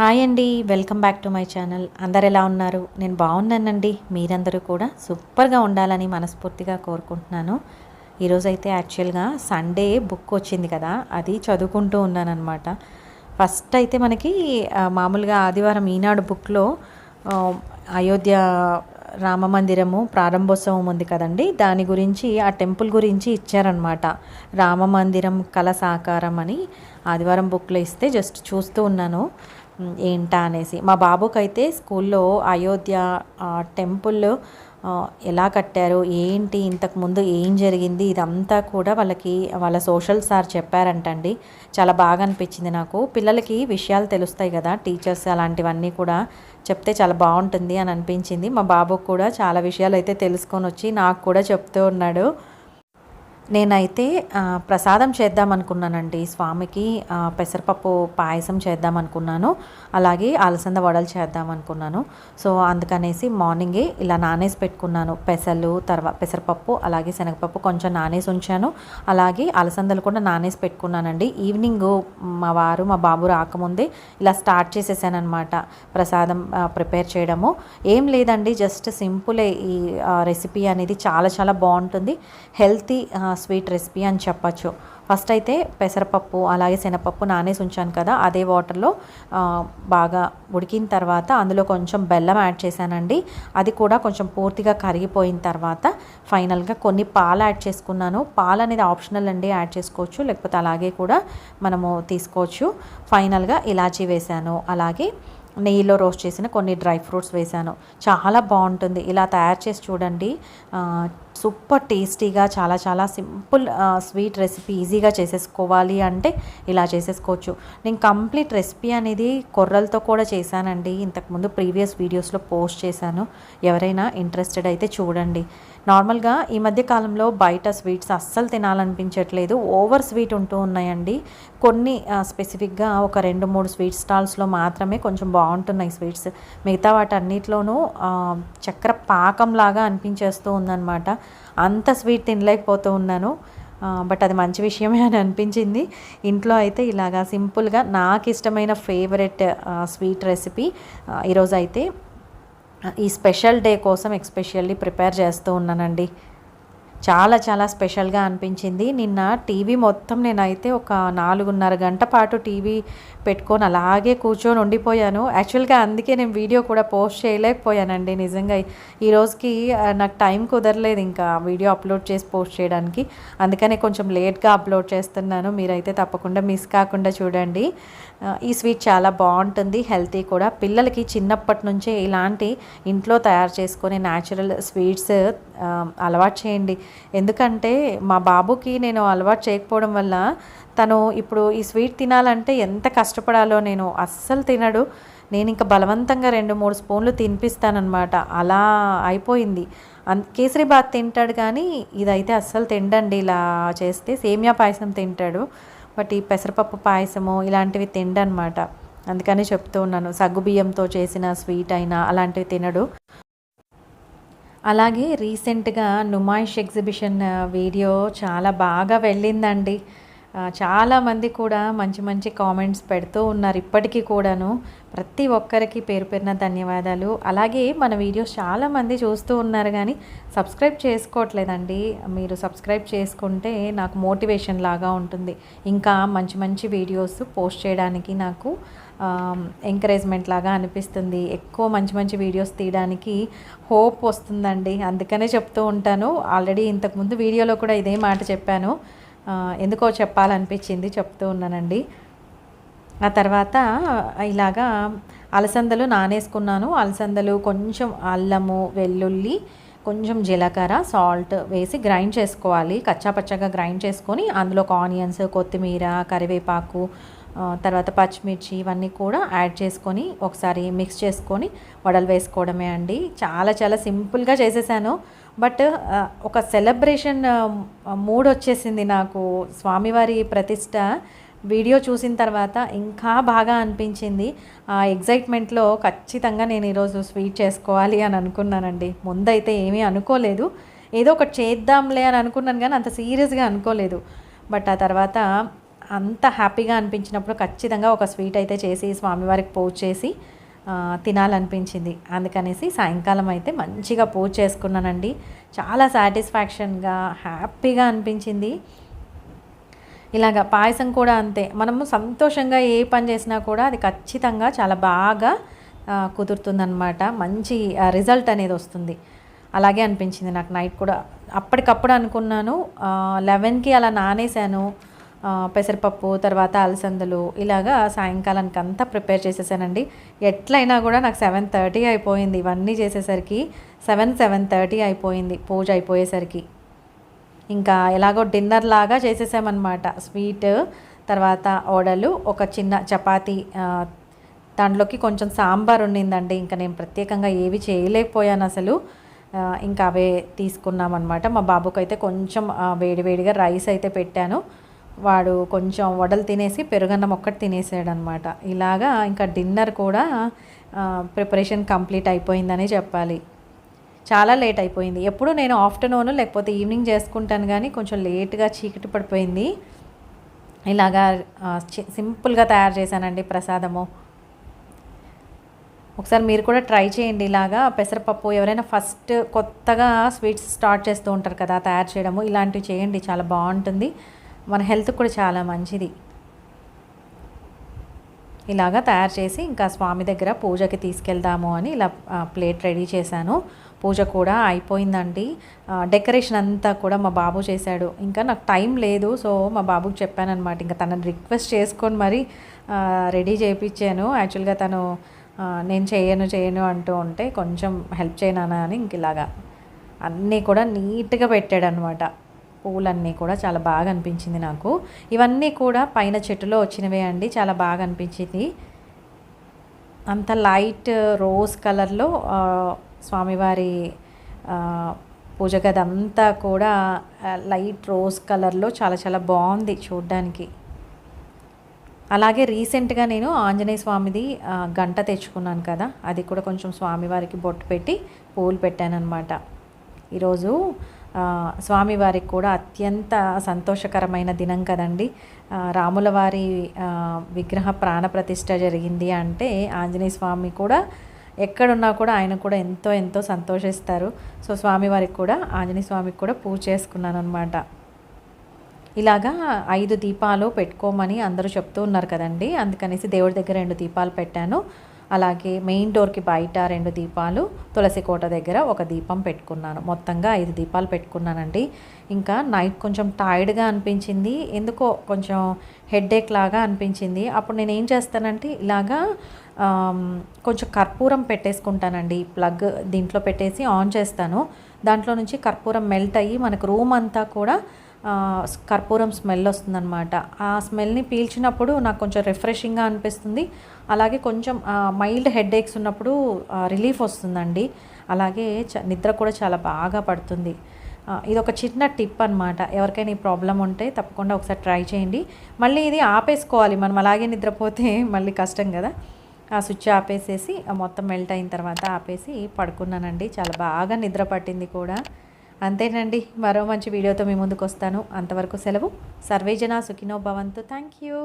Hi అండి welcome back to my channel. అందరు ఎలా ఉన్నారు? నేను బాగున్నానండి. మీరందరూ కూడా సూపర్గా ఉండాలని మనస్ఫూర్తిగా కోరుకుంటున్నాను. ఈరోజైతే యాక్చువల్గా సండే బుక్ వచ్చింది కదా అది చదువుకుంటూ ఉన్నానమాట ఫస్ట్ అయితే మనకి మామూలుగా ఆదివారం ఈనాడు బుక్లో అయోధ్య రామ మందిరము ప్రారంభోత్సవం ఉంది కదండి దాని గురించి ఆ టెంపుల్ గురించి ఇచ్చారనమాట రామ మందిరం కళ సాకారం అని ఆదివారం బుక్లో ఇస్తే జస్ట్ చూస్తూ ఉన్నాను. ఏంటా అనేసి. మా బాబుకైతే స్కూల్లో అయోధ్య టెంపుల్ ఎలా కట్టారు ఏంటి ఇంతకుముందు ఏం జరిగింది ఇదంతా కూడా వాళ్ళకి వాళ్ళ సోషల్ సార్ చెప్పారంటండి. చాలా బాగా అనిపించింది నాకు. పిల్లలకి విషయాలు తెలుస్తాయి కదా టీచర్స్ అలాంటివన్నీ కూడా చెప్తే చాలా బాగుంటుంది అని అనిపించింది. మా బాబుకు కూడా చాలా విషయాలు అయితే తెలుసుకొని వచ్చి నాకు కూడా చెప్తూ ఉన్నాడు. నేనైతే ప్రసాదం చేద్దాం అనుకున్నానండి. స్వామికి పెసరపప్పు పాయసం చేద్దాం అనుకున్నాను. అలాగే అలసంద వడలు చేద్దాం అనుకున్నాను. సో అందుకనేసి మార్నింగే ఇలా నానేసి పెట్టుకున్నాను. పెసలు తర్వాత పెసరపప్పు అలాగే శనగపప్పు కొంచెం నానేసి ఉంచాను. అలాగే అలసందలు కూడా నానేసి పెట్టుకున్నానండి. ఈవినింగ్ మా వారు మా బాబు రాకముందే ఇలా స్టార్ట్ చేసేసానమాట ప్రసాదం ప్రిపేర్ చేయడము. ఏం లేదండి జస్ట్ సింపులే ఈ రెసిపీ అనేది చాలా చాలా బాగుంటుంది. హెల్తీ స్వీట్ రెసిపీ అని చెప్పచ్చు. ఫస్ట్ అయితే పెసరపప్పు అలాగే శనగపప్పు నానేసి ఉంచాను కదా అదే వాటర్లో బాగా ఉడికిన తర్వాత అందులో కొంచెం బెల్లం యాడ్ చేశానండి. అది కూడా కొంచెం పూర్తిగా కరిగిపోయిన తర్వాత ఫైనల్గా కొన్ని పాలు యాడ్ చేసుకున్నాను. పాలు అనేది ఆప్షనల్ అండి యాడ్ చేసుకోవచ్చు. లేకపోతే అలాగే కూడా మనము తీసుకోవచ్చు. ఫైనల్గా ఇలాచీ వేశాను. అలాగే నెయ్యిలో రోస్ట్ చేసిన కొన్ని డ్రై ఫ్రూట్స్ వేశాను. చాలా బాగుంటుంది. ఇలా తయారు చేసి చూడండి. సూపర్ టేస్టీగా చాలా చాలా సింపుల్ స్వీట్ రెసిపీ ఈజీగా చేసేసుకోవాలి అంటే ఇలా చేసేసుకోవచ్చు. నేను కంప్లీట్ రెసిపీ అనేది కొర్రలతో కూడా చేశానండి. ఇంతకుముందు ప్రీవియస్ వీడియోస్లో పోస్ట్ చేశాను. ఎవరైనా ఇంట్రెస్టెడ్ అయితే చూడండి. నార్మల్గా ఈ మధ్య కాలంలో బయట స్వీట్స్ అస్సలు తినాలనిపించట్లేదు. ఓవర్ స్వీట్ ఉంటూ ఉన్నాయండి. కొన్ని స్పెసిఫిక్గా ఒక రెండు మూడు స్వీట్ స్టాల్స్లో మాత్రమే కొంచెం బాగుంటున్నాయి స్వీట్స్. మిగతా వాటన్నిటిలోనూ ఆ, చక్కెర పాకంలాగా అనిపించేస్తూ ఉందన్నమాట. అంత స్వీట్ తినలేకపోతూ ఉన్నాను. బట్ అది మంచి విషయమే అని అనిపించింది. ఇంట్లో అయితే ఇలాగా సింపుల్గా నాకు ఇష్టమైన ఫేవరెట్ స్వీట్ రెసిపీ ఈరోజు అయితే ఈ స్పెషల్ డే కోసం ఎక్స్పెషల్లీ ప్రిపేర్ చేస్తూ ఉన్నానండి. చాలా చాలా స్పెషల్గా అనిపించింది. నిన్న టీవీ మొత్తం నేనైతే ఒక నాలుగున్నర గంట పాటు టీవీ పెట్టుకొని అలాగే కూర్చొని ఉండిపోయాను. యాక్చువల్గా అందుకే నేను వీడియో కూడా పోస్ట్ చేయలేకపోయానండి నిజంగా. ఈ రోజుకి నాకు టైం కుదరలేదు ఇంకా వీడియో అప్లోడ్ చేసి పోస్ట్ చేయడానికి. అందుకనే కొంచెం లేట్గా అప్లోడ్ చేస్తున్నాను. మీరైతే తప్పకుండా మిస్ కాకుండా చూడండి. ఈ స్వీట్ చాలా బాగుంటుంది హెల్తీ కూడా. పిల్లలకి చిన్నప్పటి నుంచే ఇలాంటి ఇంట్లో తయారు చేసుకునే న్యాచురల్ స్వీట్స్ అలవాటు చేయండి. ఎందుకంటే మా బాబుకి నేను అలవాటు చేయకపోవడం వల్ల తను ఇప్పుడు ఈ స్వీట్ తినాలంటే ఎంత కష్టపడాలో నేను అస్సలు తినడు. నేను ఇంకా బలవంతంగా రెండు మూడు స్పూన్లు తినిపిస్తానమాట అలా అయిపోయింది. అన్ కేసరి బాత్ తింటాడు కానీ ఇదైతే అస్సలు తిండండి. ఇలా చేస్తే సేమియా పాయసం తింటాడు. బట్ ఈ పెసరపప్పు పాయసము ఇలాంటివి తిండనమాట అందుకని చెప్తూ ఉన్నాను. సగ్గుబియ్యంతో చేసిన స్వీట్ అయినా అలాంటివి తినడు. అలాగే రీసెంట్గా నుమాయిష్ ఎగ్జిబిషన్ వీడియో చాలా బాగా వెళ్ళిందండి. చాలామంది కూడా మంచి మంచి కామెంట్స్ పెడుతూ ఉన్నారు ఇప్పటికీ కూడాను. ప్రతి ఒక్కరికి పేరు పేరున ధన్యవాదాలు. అలాగే మన వీడియోస్ చాలామంది చూస్తూ ఉన్నారు కానీ సబ్స్క్రైబ్ చేసుకోవట్లేదండి. మీరు సబ్స్క్రైబ్ చేసుకుంటే నాకు మోటివేషన్ లాగా ఉంటుంది. ఇంకా మంచి మంచి వీడియోస్ పోస్ట్ చేయడానికి నాకు ఎంకరేజ్మెంట్ లాగా అనిపిస్తుంది. ఎక్కువ మంచి మంచి వీడియోస్ తీయడానికి హోప్ వస్తుందండి. అందుకనే చెప్తూ ఉంటాను. ఆల్రెడీ ఇంతకుముందు వీడియోలో కూడా ఇదే మాట చెప్పాను. ఎందుకో చెప్పాలనిపించింది చెప్తూ ఉన్నానండి. ఆ తర్వాత ఇలాగా అలసందలు నానేసుకున్నాను. అలసందలు కొంచెం అల్లము వెల్లుల్లి కొంచెం జీలకర్ర సాల్ట్ వేసి గ్రైండ్ చేసుకోవాలి. కచ్చాపచ్చగా గ్రైండ్ చేసుకొని అందులో ఒక ఆనియన్స్ కొత్తిమీర కరివేపాకు తర్వాత పచ్చిమిర్చి ఇవన్నీ కూడా యాడ్ చేసుకొని ఒకసారి మిక్స్ చేసుకొని వడలు వేసుకోవడమే అండి. చాలా చాలా సింపుల్గా చేసేసాను. బట్ ఒక సెలబ్రేషన్ మూడ్ వచ్చేసింది నాకు. స్వామివారి ప్రతిష్ట వీడియో చూసిన తర్వాత ఇంకా బాగా అనిపించింది. ఆ ఎగ్జైట్మెంట్లో ఖచ్చితంగా నేను ఈరోజు స్వీట్ చేసుకోవాలి అని అనుకున్నానండి. ముందైతే ఏమీ అనుకోలేదు. ఏదో ఒకటి చేద్దాంలే అని అనుకున్నాను కానీ అంత సీరియస్గా అనుకోలేదు. బట్ ఆ తర్వాత అంత హ్యాపీగా అనిపించినప్పుడు ఖచ్చితంగా ఒక స్వీట్ అయితే చేసి స్వామివారికి పూజ చేసి తినాలనిపించింది. అందుకనేసి సాయంకాలం అయితే మంచిగా పూజ చేసుకున్నానండి. చాలా సాటిస్ఫాక్షన్గా హ్యాపీగా అనిపించింది. ఇలాగ పాయసం కూడా అంతే. మనము సంతోషంగా ఏ పని చేసినా కూడా అది ఖచ్చితంగా చాలా బాగా ఆ, కుదురుతుందన్నమాట. మంచి రిజల్ట్ అనేది వస్తుంది. అలాగే అనిపించింది నాకు నైట్ కూడా. అప్పటికప్పుడు అనుకున్నాను లెవెన్కి అలా నానేసాను పెసరపప్పు తర్వాత అలసందలు ఇలాగా సాయంకాలానికి అంతా ప్రిపేర్ చేసేసానండి. ఎట్లయినా కూడా నాకు సెవెన్ థర్టీ అయిపోయింది. ఇవన్నీ చేసేసరికి సెవెన్ సెవెన్ థర్టీ అయిపోయింది పూజ అయిపోయేసరికి. ఇంకా ఎలాగో డిన్నర్ లాగా చేసేసామన్నమాట. స్వీట్ తర్వాత ఓడలు ఒక చిన్న చపాతీ దాంట్లోకి కొంచెం సాంబార్ ఉండిందండి. ఇంకా నేను ప్రత్యేకంగా ఏవి చేయలేకపోయాను అసలు. ఇంకా అవే తీసుకున్నామన్నమాట. మా బాబుకైతే అయితే కొంచెం వేడివేడిగా రైస్ అయితే పెట్టాను. వాడు కొంచెం వడలు తినేసి పెరుగన్నం ఒక్కటి తినేసాడు అనమాట ఇలాగా ఇంకా డిన్నర్ కూడా ప్రిపరేషన్ కంప్లీట్ అయిపోయిందని చెప్పాలి. చాలా లేట్ అయిపోయింది. ఎప్పుడు నేను ఆఫ్టర్నూన్ లేకపోతే ఈవినింగ్ చేసుకుంటాను కానీ కొంచెం లేట్గా చీకటి పడిపోయింది. ఇలాగా సింపుల్గా తయారు చేశానండి ప్రసాదము. ఒకసారి మీరు కూడా ట్రై చేయండి ఇలాగా. పెసరపప్పు ఎవరైనా ఫస్ట్ కొత్తగా స్వీట్స్ స్టార్ట్ చేస్తూ ఉంటారు కదా తయారు చేయడము. ఇలాంటివి చేయండి. చాలా బాగుంటుంది. మన హెల్త్ కూడా చాలా మంచిది. ఇలాగా తయారు చేసి ఇంకా స్వామి దగ్గర పూజకి తీసుకెళ్దాము అని ఇలా ప్లేట్ రెడీ చేశాను. పూజ కూడా అయిపోయిందండి. డెకరేషన్ అంతా కూడా మా బాబు చేశాడు. ఇంకా నాకు టైం లేదు సో మా బాబుకి చెప్పానమాట ఇంకా తనని రిక్వెస్ట్ చేసుకొని మరి రెడీ చేయించాను యాక్చువల్గా తను నేను చేయను చేయను అంటూ ఉంటే కొంచెం హెల్ప్ చేయనా అని ఇంక ఇలాగా అన్నీ కూడా నీట్గా పెట్టాడు పువ్వులన్నీ పూలన్నీ కూడా చాలా బాగా అనిపించింది నాకు. ఇవన్నీ కూడా పైన చెట్టులో వచ్చినవే అండి చాలా బాగా అనిపించింది. అంత లైట్ రోజ్ కలర్లో స్వామివారి పూజ గది అంతా కూడా లైట్ రోజ్ కలర్లో చాలా చాలా బాగుంది చూడ్డానికి. అలాగే రీసెంట్గా నేను ఆంజనేయ స్వామిది గంట తెచ్చుకున్నాను కదా అది కూడా కొంచెం స్వామివారికి బొట్టు పెట్టి పూలు పెట్టానన్నమాట. ఈరోజు స్వామివారికి కూడా అత్యంత సంతోషకరమైన దినం కదండి. రాములవారి రాముల వారి విగ్రహ ప్రాణప్రతిష్ఠ జరిగింది అంటే ఆంజనేయ స్వామి కూడా ఎక్కడున్నా కూడా ఆయన కూడా ఎంతో ఎంతో సంతోషిస్తారు. సో స్వామివారికి కూడా ఆంజనేయ స్వామికి కూడా పూజ చేసుకున్నాను అనమాట ఇలాగా ఐదు దీపాలు పెట్టుకోమని అందరూ చెప్తూ ఉన్నారు కదండి. అందుకనేసి దేవుడి దగ్గర రెండు దీపాలు పెట్టాను. అలాగే మెయిన్ డోర్కి బయట రెండు దీపాలు తులసి కోట దగ్గర ఒక దీపం పెట్టుకున్నాను. మొత్తంగా ఐదు దీపాలు పెట్టుకున్నానండి. ఇంకా నైట్ కొంచెం టైర్డ్గా అనిపించింది. ఎందుకో కొంచెం హెడ్ఏక్ లాగా అనిపించింది. అప్పుడు నేను ఏం చేస్తానంటే ఇలాగా కొంచెం కర్పూరం పెట్టేసుకుంటానండి. ప్లగ్ దీంట్లో పెట్టేసి ఆన్ చేస్తాను. దాంట్లో నుంచి కర్పూరం మెల్ట్ అయ్యి మనకు రూమ్ అంతా కూడా కర్పూరం స్మెల్ వస్తుందన్నమాట. ఆ స్మెల్ని పీల్చినప్పుడు నాకు కొంచెం రిఫ్రెషింగ్గా అనిపిస్తుంది. అలాగే కొంచెం మైల్డ్ హెడ్ ఏక్స్ ఉన్నప్పుడు రిలీఫ్ వస్తుందండి. అలాగే చ నిద్ర కూడా చాలా బాగా పడుతుంది. ఇది ఒక చిన్న టిప్ అనమాట ఎవరికైనా ఈ ప్రాబ్లం ఉంటే తప్పకుండా ఒకసారి ట్రై చేయండి. మళ్ళీ ఇది ఆపేసుకోవాలి. మనం అలాగే నిద్రపోతే మళ్ళీ కష్టం కదా. ఆ స్విచ్ ఆపేసేసి మొత్తం మెల్ట్ అయిన తర్వాత ఆపేసి పడుకున్నానండి. చాలా బాగా నిద్ర పట్టింది కూడా. అంతేనండి. మరో మంచి వీడియోతో మీ ముందుకు వస్తాను అంతవరకు సెలవు. సర్వేజన సుఖినో భవంతు. Thank you